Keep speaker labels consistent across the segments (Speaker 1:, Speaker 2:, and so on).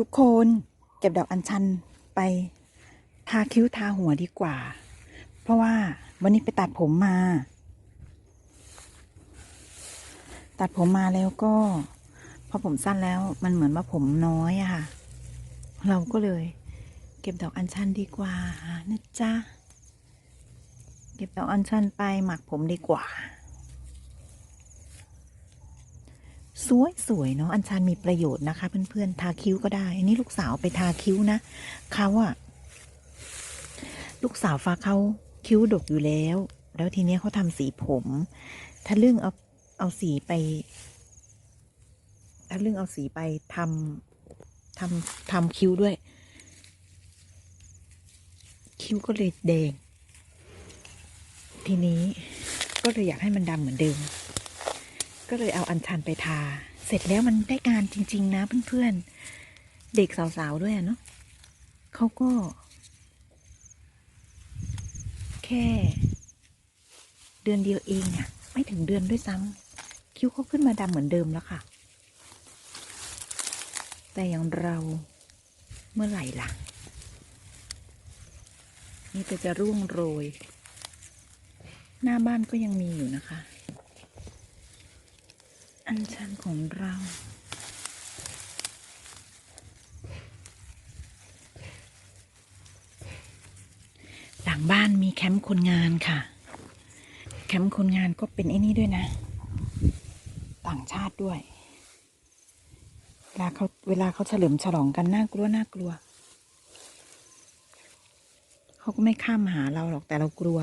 Speaker 1: ทุกคนเก็บดอกอัญชันไปทาคิ้วทาหัวดีกว่า เพราะว่าวันนี้ไปตัดผมมา ตัดผมมาแล้วก็พอผมสั้นแล้วมันเหมือนว่าผมน้อยอะค่ะ เราก็เลย เก็บดอกอัญชันดีกว่านะจ๊ะเก็บดอกอัญชันไปหมักผมดีกว่า สวยสวยๆเนาะอัญชันมีประโยชน์นะคะ เพื่อนๆทาคิ้วก็ได้ อันนี้ลูกสาวไปทาคิ้วนะเขาอะลูกสาวฟ้าเขาคิ้วดกอยู่แล้ว แล้วทีเนี้ยเขาทำสีผมถ้าเรื่องเอาเอาสีไปถ้าเรื่องเอาสีไปทำทำทำคิ้วด้วย คิ้วก็เลยแดง ทีนี้ก็เลยอยากให้มันดำเหมือนเดิม ก็เลยเอาอัญชันไปทา เสร็จแล้วมันได้งานจริง ๆ นะเพื่อนๆ เด็กสาวๆด้วยเนาะเขาก็ แค่ เดือนเดียวเองอะไม่ถึงเดือนด้วยซ้ำคิ้วเขาขึ้นมาดำเหมือนเดิมแล้วค่ะ แต่อย่างเราเมื่อไหร่ล่ะ นี่ก็จะร่วงโรย หน้าบ้านก็ยังมีอยู่นะคะ อันชันของเรา หลังบ้านมีแคมป์คนงานค่ะ แคมป์คนงานก็เป็นไอ้นี่ด้วยนะ ต่างชาติด้วย เวลาเขาเวลาเขาเฉลิมฉลองกันน่ากลัวน่ากลัว เขาก็ไม่ข้ามมาหาเราหรอกแต่เรากลัว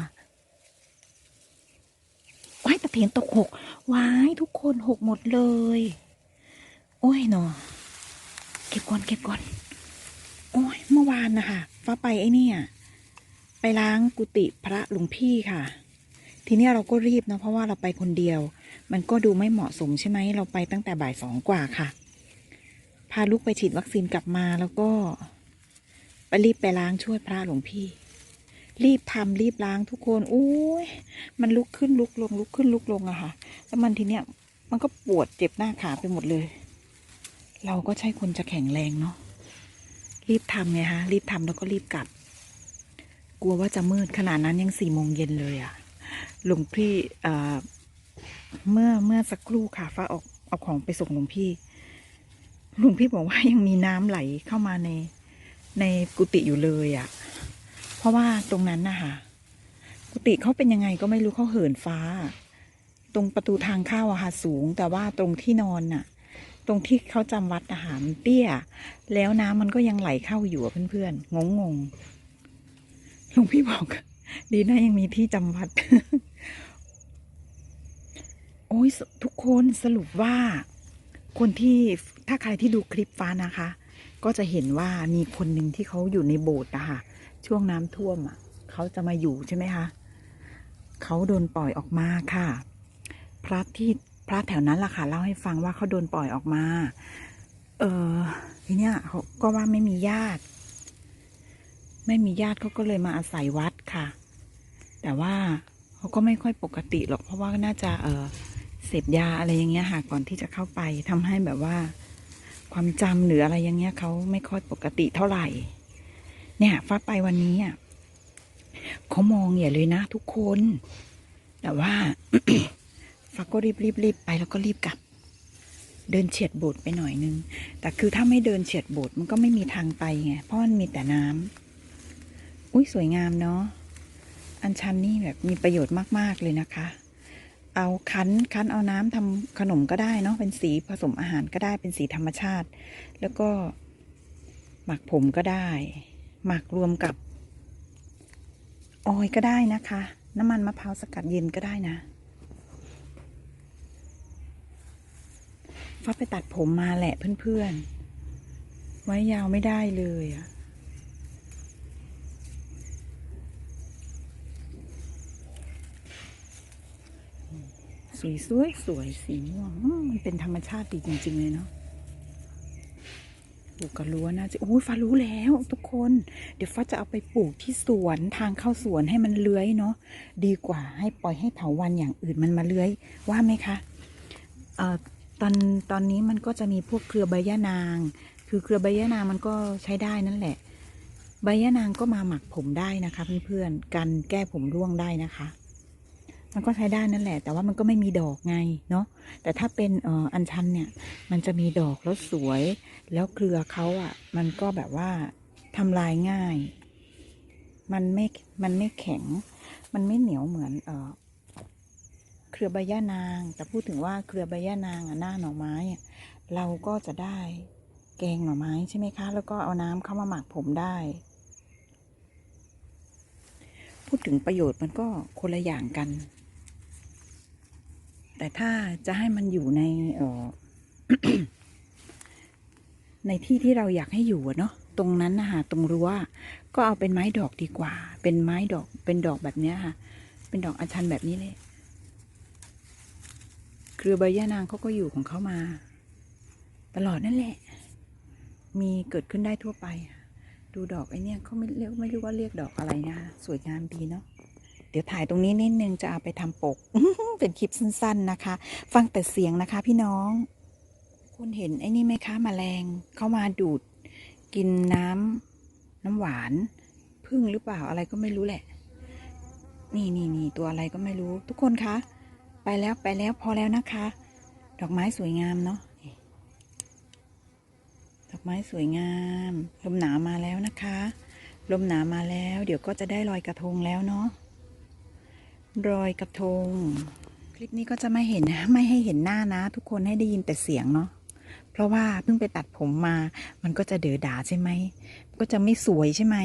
Speaker 1: ตะเพียนตกหกว้ายทุกคนหกหมดเลย โอ้ยหนอเก็บก่อนเก็บก่อน โอ้ยเมื่อวานนะคะฟ้าไปไอ้เนี่ยไปล้างกุฏิพระหลวงพี่ค่ะ ทีนี้เราก็รีบนะเพราะว่าเราไปคนเดียว มันก็ดูไม่เหมาะสมใช่ไหมเราไปตั้งแต่บ่ายสองกว่าค่ะ พาลูกไปฉีดวัคซีนกลับมาแล้วก็ไปรีบไปล้างช่วยพระหลวงพี่ รีบทำรีบล้างทุกคนโอ้ยมันลุกขึ้นลุกลงลุกขึ้นลุกลงอะค่ะ แล้วมันทีเนี้ยมันก็ปวดเจ็บหน้าขาไปหมดเลย เราก็ใช่คนจะแข็งแรงเนาะรีบทำไงฮะรีบทำแล้วก็รีบกลับ กลัวว่าจะมืดขนาดนั้นยังสี่โมงเย็นเลยอะหลวงพี่เอ่อเมื่อเมื่อสักครู่ค่ะฟ้าออกเอาของไปส่งหลวงพี่หลวงพี่บอกว่ายังมีน้ำไหลเข้ามาในในกุฏิอยู่เลยอะ เพราะว่าตรงนั้นนะคะกุฏิเขาเป็นยังไงก็ไม่รู้เขาเหินฟ้า ตรงประตูทางเข้าอะค่ะสูง แต่ว่าตรงที่นอนน่ะ ตรงที่เขาจำวัดอาหารเตี้ย แล้วน้ำมันก็ยังไหลเข้าอยู่อะเพื่อนๆงงงๆหลวงพี่บอก ดีนะยังมีที่จำวัด โอ้ยทุกคนสรุปว่า คนที่ถ้าใครที่ดูคลิปฟ้านะคะ ก็จะเห็นว่ามีคนหนึ่งที่เขาอยู่ในโบสถ์นะคะช่วงน้ำท่วมอะเขาจะมาอยู่ใช่ไหมคะเขาโดนปล่อยออกมาค่ะ พระที่พระแถวนั้นล่ะค่ะเล่าให้ฟังว่าเขาโดนปล่อยออกมา เออทีเนี้ยเขาก็ว่าไม่มีญาติ ไม่มีญาติเขาก็เลยมาอาศัยวัดค่ะ แต่ว่าเขาก็ไม่ค่อยปกติหรอกเพราะว่าน่าจะเออเสพยาอะไรอย่างเงี้ยค่ะก่อนที่จะเข้าไปทำให้แบบว่า ความจำหรืออะไรอย่างเงี้ยเขาไม่ค่อยปกติเท่าไหร่ เนี่ยฟ้าไปวันนี้อะเขามองอย่าเลยนะทุกคน แต่ว่าฟ้าก็รีบรีบรีบไปแล้วก็รีบกลับ เดินเฉียดโบสถ์ไปหน่อยนึง แต่คือถ้าไม่เดินเฉียดโบสถ์มันก็ไม่มีทางไปไงเพราะมันมีแต่น้ำอุ้ยสวยงามเนาะอันชันนี่แบบมีประโยชน์มาก ๆ เลยนะคะ เอาคั้นคั้นเอาน้ำทำขนมก็ได้เนาะเป็นสีผสมอาหารก็ได้เป็นสีธรรมชาติ แล้วก็หมักผมก็ได้ หมักรวมกับออยก็ได้นะคะ น้ำมันมะพร้าวสกัดเย็นก็ได้นะฟ้าไปตัดผมมาแหละเพื่อนๆ ไว้ยาวไม่ได้เลยอะ สวยสวยสวยสีม่วงมันเป็นธรรมชาติดีจริง ๆ เลยเนาะปลูกกระรั้วน่าจะโอ้ยฟ้ารู้แล้วทุกคน เดี๋ยวฟ้าจะเอาไปปลูกที่สวนทางเข้าสวนให้มันเลื้อยเนาะดีกว่าให้ปล่อยให้เถาวันอย่างอื่นมันมาเลื้อยว่าไหมคะเอ่อตอนตอนนี้มันก็จะมีพวกเครือใบย่านางคคือเครือใบยะนางมันก็ใช้ได้นั่นแหละ ใบยะนางก็มาหมักผมได้นะคะ เพื่อนๆ กันแก้ผมร่วงได้นะคะ มันก็ใช้ได้นั่นแหละ แต่ว่ามันก็ไม่มีดอกไงเนาะแต่ถ้าเป็นเอ่ออัญชันเนี่ย มันจะมีดอกแล้วสวย แล้วเครือเขาอะ่ะ มันก็แบบว่าทำลายง่าย มันไม่มันไม่แข็ง มันไม่เหนียวเหมือนเออเครือใบย่านาง แต่พูดถึงว่าเครือใบย่านางอะหน้าหน่อไม้เราก็จะได้แกงหน่อไม้ใช่ไหมคะ แล้วก็เอาน้ำเข้ามาหมักผมได้ พูดถึงประโยชน์มันก็คนละอย่างกัน แต่ถ้าจะให้มันอยู่ในเออในที่ที่เราอยากให้อยู่เนาะตรงนั้นนะคะตรงรั้วก็เอาเป็นไม้ดอกดีกว่า เป็นไม้ดอก เป็นดอกแบบเนี้ยค่ะ เป็นดอกอัญชันแบบนี้เลยเครือใบย่านางเขาก็อยู่ของเขามา ตลอดนั่นแหละ มีเกิดขึ้นได้ทั่วไป ดูดอกไอเนี่ยเขาไม่เรียกไม่รู้ว่าเรียกดอกอะไรนะ สวยงามดีเนาะ เดี๋ยวถ่ายตรงนี้นิดนึงจะเอาไปทำปก เป็นคลิปสั้น ๆนะคะ ฟังแต่เสียงนะคะ พี่น้อง คุณเห็นไอ้นี่ไหมคะแมลงเข้ามาดูด กินน้ำน้ำหวานพึ่งหรือเปล่าอะไรก็ไม่รู้แหละ นี่นี่นี่ตัวอะไรก็ไม่รู้ ทุกคนคะ ไปแล้วไปแล้วพอแล้วนะคะ ดอกไม้สวยงามเนาะดอกไม้สวยงาม ลมหนาวมาแล้วนะคะ ลมหนาวมาแล้ว เดี๋ยวก็จะได้ลอยกระทงแล้วเนาะ ลอยกระทง คลิปนี้ก็จะไม่เห็นนะไม่ให้เห็นหน้านะ ทุกคนให้ได้ยินแต่เสียงเนาะเพราะว่าเพิ่งไปตัดผมมา มันก็จะเดือดาใช่ไหมก็จะไม่สวยใช่ไหม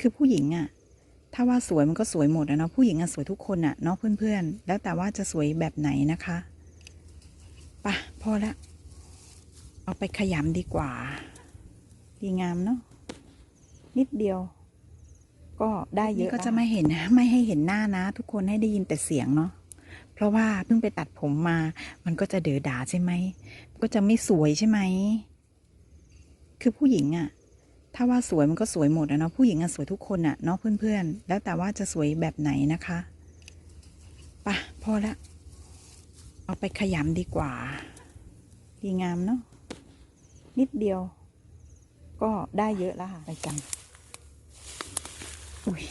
Speaker 1: คือผู้หญิงอะถ้าว่าสวยมันก็สวยหมดอะเนาะผู้หญิงอะสวยทุกคนอะเนาะเพื่อนๆ แล้วแต่ว่าจะสวยแบบไหนนะคะปะพอละเอาไปขยำดีกว่า ดีงามเนาะนิดเดียว ก็ได้เยอะก็จะไม่เห็นนะไม่ให้เห็นหน้านะ ทุกคนให้ได้ยินแต่เสียงเนาะเพราะว่าเพิ่งไปตัดผมมา มันก็จะเดือดาใช่ไหมก็จะไม่สวยใช่ไหมคือผู้หญิงอะถ้าว่าสวยมันก็สวยหมดอะเนาะผู้หญิงอะสวยทุกคนอะเนาะเพื่อนๆ แล้วแต่ว่าจะสวยแบบไหนนะคะไปะพอละเอาไปขยำดีกว่า ดีงามเนาะนิดเดียว ก็ได้เยอะแล้วค่ะไปกัน อุ้ย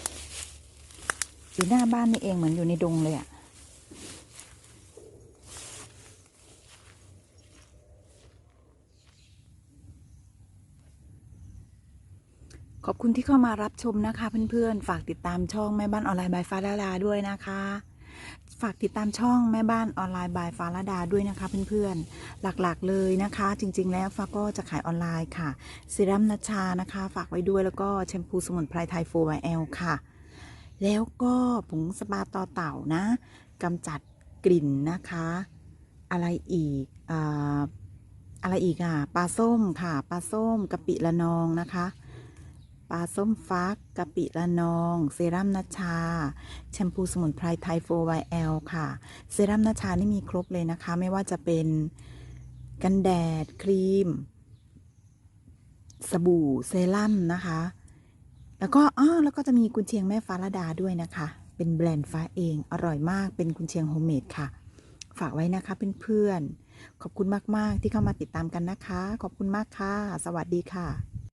Speaker 1: อยู่หน้าบ้านนี่เองเหมือนอยู่ในดงเลยอะขอบคุณที่เข้ามารับชมนะคะเพื่อนๆ ฝากติดตามช่องแม่บ้านออนไลน์บายฟ้าลาราด้วยนะคะ ฝากติดตามช่องแม่บ้านออนไลน์บายฟ้าลาดาด้วยนะคะเพื่อนๆ หลักๆเลยนะคะ จริงๆ แล้วฟ้าก็จะขายออนไลน์ค่ะเซรั่มนัชชานะคะ ฝากไว้ด้วยแล้วก็แชมพูสมุนไพรไทยโฟไวแอลค่ะ แล้วก็ผงสปาต่อเต่านะกำจัดกลิ่นนะคะ อะไรอีกอาอะไรอีกอะปลาส้มค่ะปลาส้มกะปิละนองนะคะ ปลาส้มฟักกะปิละนอง เซรั่มนัชชา แชมพูสมุนไพรไทยโฟไวแอลค่ะ เซรั่มนัชชานี่มีครบเลยนะคะ ไม่ว่าจะเป็นกันแดด ครีม สบู่ เซรั่มนะคะ แล้วก็อ้อแล้วก็จะมีกุนเชียงแม่ฟ้าละดาด้วยนะคะ เป็นแบรนด์ฟ้าเอง อร่อยมาก เป็นกุนเชียงโฮมเมดค่ะ ฝากไว้นะคะเพื่อนๆ ขอบคุณมากๆที่เข้ามาติดตามกันนะคะ ขอบคุณมากค่ะ สวัสดีค่ะ